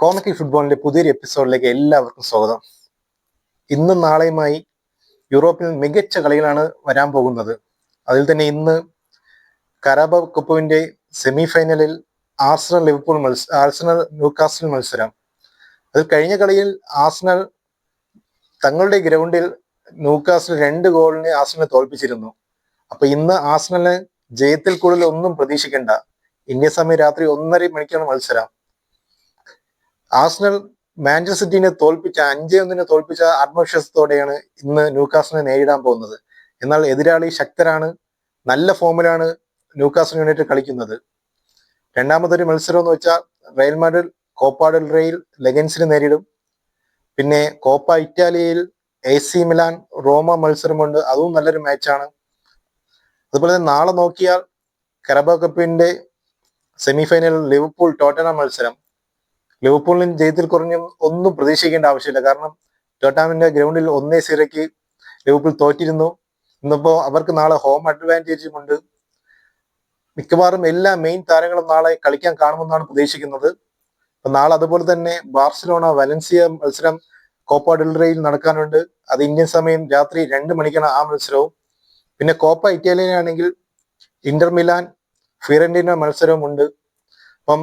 കോമക്കി ഫുട്ബോളിന്റെ പുതിയൊരു എപ്പിസോഡിലേക്ക് എല്ലാവർക്കും സ്വാഗതം. ഇന്നും നാളെയുമായി യൂറോപ്പിൽ മികച്ച കളികളാണ് വരാൻ പോകുന്നത്. അതിൽ തന്നെ ഇന്ന് കരാബ കപ്പുവിന്റെ സെമി ഫൈനലിൽ ആർസണൽ ലിവർപൂൾ മത്സ ആർസണൽ ന്യൂകാസ്റ്റൽ മത്സരം. അത് കഴിഞ്ഞ കളിയിൽ ആർസണൽ തങ്ങളുടെ ഗ്രൗണ്ടിൽ ന്യൂകാസ്റ്റൽ രണ്ട് ഗോളിന് ആർസണലെ തോൽപ്പിച്ചിരുന്നു. അപ്പൊ ഇന്ന് ആർസണലിന് ജയത്തിൽ കൂടുതൽ ഒന്നും പ്രതീക്ഷിക്കേണ്ട. ഇന്ത്യ സമയം രാത്രി ഒന്നര മണിക്കാണ് മത്സരം. ആർസണൽ മാഞ്ചസ്റ്റർ സിറ്റിനെ തോൽപ്പിച്ച അഞ്ചേ ഒന്നിനെ തോൽപ്പിച്ച ആത്മവിശ്വാസത്തോടെയാണ് ഇന്ന് ന്യൂകാസിനെ നേരിടാൻ പോകുന്നത്. എന്നാൽ എതിരാളി ശക്തരാണ് നല്ല ഫോമിലാണ് ന്യൂകാസിന് യുണൈറ്റഡ് കളിക്കുന്നത്. രണ്ടാമതൊരു മത്സരം എന്ന് വെച്ചാൽ റയൽ മാഡ്രിഡ് കോപ്പ റെയിൽ ലെഗൻസിനെ നേരിടും. പിന്നെ കോപ്പ ഇറ്റാലിയയിൽ എ സി മിലാൻ റോമ മത്സരമുണ്ട് അതും നല്ലൊരു മാച്ചാണ്. അതുപോലെ തന്നെ നാളെ നോക്കിയാൽ കരബ കപ്പിന്റെ സെമിഫൈനൽ ലിവർപൂൾ ടോട്ടന മത്സരം. ലിവർപൂളിന് ജയത്തിൽ കുറഞ്ഞും ഒന്നും പ്രതീക്ഷിക്കേണ്ട ആവശ്യമില്ല. കാരണം ടോട്ടാമിന്റെ ഗ്രൗണ്ടിൽ ഒന്നേ സീറയ്ക്ക് ലിവർപൂൾ തോറ്റിരുന്നു. ഇന്നിപ്പോ അവർക്ക് നാളെ ഹോം അഡ്വാന്റേജും ഉണ്ട്. മിക്കവാറും എല്ലാ മെയിൻ താരങ്ങളും നാളെ കളിക്കാൻ കാണുമെന്നാണ് പ്രതീക്ഷിക്കുന്നത്. നാളെ അതുപോലെ തന്നെ ബാർസലോണ വലൻസിയ മത്സരം കോപ്പ ഡെൽറയിൽ നടക്കാനുണ്ട്. അത് ഇന്ത്യൻ സമയം രാത്രി രണ്ട് മണിക്കാണ് ആ മത്സരവും. പിന്നെ കോപ്പ ഇറ്റാലിയനാണെങ്കിൽ ഇന്റർ മിലാൻ ഫിറന്റിന മത്സരവും ഉണ്ട് അപ്പം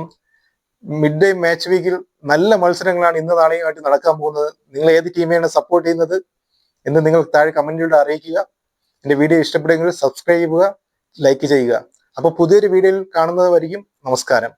മിഡ് ഡേ മാച്ച് വീക്കിൽ നല്ല മത്സരങ്ങളാണ് ഇന്ന് നാളെയുമായിട്ട് നടക്കാൻ പോകുന്നത്. നിങ്ങൾ ഏത് ടീമിനെയാണ് സപ്പോർട്ട് ചെയ്യുന്നത് എന്ന് നിങ്ങൾ താഴെ കമന്റിലൂടെ അറിയിക്കുക. എന്റെ വീഡിയോ ഇഷ്ടപ്പെടുമെങ്കിൽ സബ്സ്ക്രൈബ് ചെയ്യുക ലൈക്ക് ചെയ്യുക. അപ്പോൾ പുതിയൊരു വീഡിയോയിൽ കാണുന്നത് വരിക്കും നമസ്കാരം.